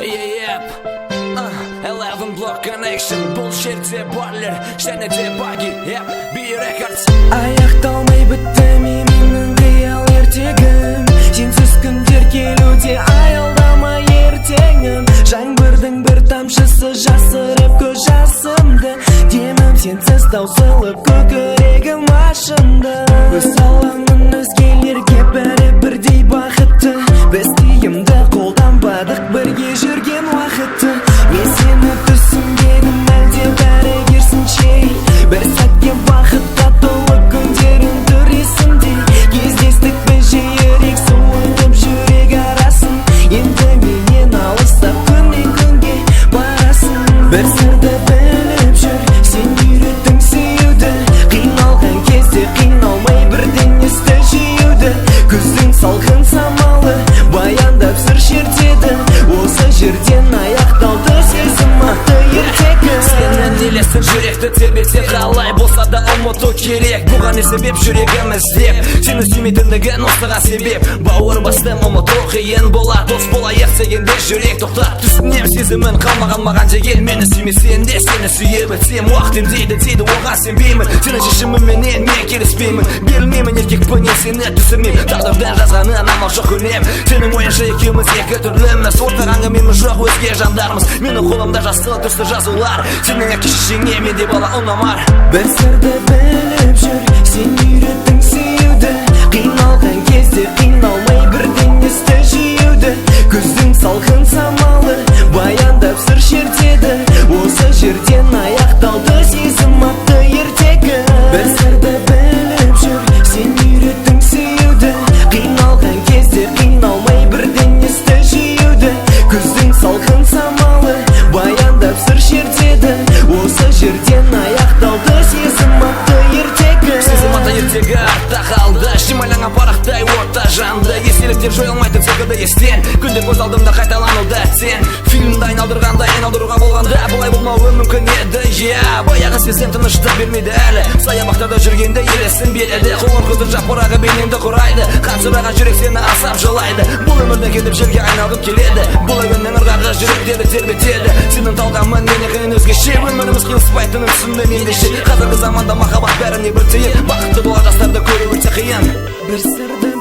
Yep. Uh, 11 block connection. Бұл жерде барлер және де баги Yep. Records. Аяқталмай бітті менің реал ертегім. Сенсіз күндер келуде аялдама ертеңім. Жаңбырдың бір тамшысы жасырып көз жасымды. Демім сенсіз таусылып көкірегім ашынды. Өз алаңын өзгелерге бір сырды біліп жүр сен үйреттің сүюді қиналған кезде қиналмай бірден есті жиюды күздің салқын самалы баяндап сыр шертеді осы жерден аяқталды Елесің жүректі тербетсе қалай болса да ұмыту керек. Бұған не себеп жүрегім іздеп сені сүймейтіндігін осыған себеп. Бауыр бастым ұмыту қиын болады дос болайық дегенде жүрек тоқтап түсінем сезімін қалмаған маған деген мені сүймесең де сені сүйе білсем уақытым дейді дейді оған сенбеймін. Сенің шешіміңменен мен келіспеймін. Берілмеймін еркекпін сені түсірмеймін тағдырдың жазғанын амал жоқ көнем. Сенің ойыңша екеуміз екі түрліміз. Ортақ әңгімеміз жоқ өзге жандармыз. Менің қолымда жасыл түсті жазулар. Сенің әке шешеңе менде бала ұнамар бір сырды біліп естеліктер жойылмайтын секілді естен. Күнде көз алдымда қайталануда сен фильмді айналдырғандай айналдыруға болғанда бұлай болмауы мүмкін еді. Иә баяғы сезім тыныштық бермейді әлі. Саябақтарда жүргенде елесін береді. Қоңыр күздің жапырағы бейнеңді құрайды. Қансыраған жүрек сені асап жылайды. Бұл өмірде кетіп жерге айналып келеді. Бұл әуеннің ырғағы жүректерді тербетеді. Сенің талғамың менікі өзгеше өміріміз қиылыспайтынын түсіндім ендеше қазіргі заманда махаббат бәріне бір тиын. Бақытты болған жастарды көру өте қиын. Бір сырды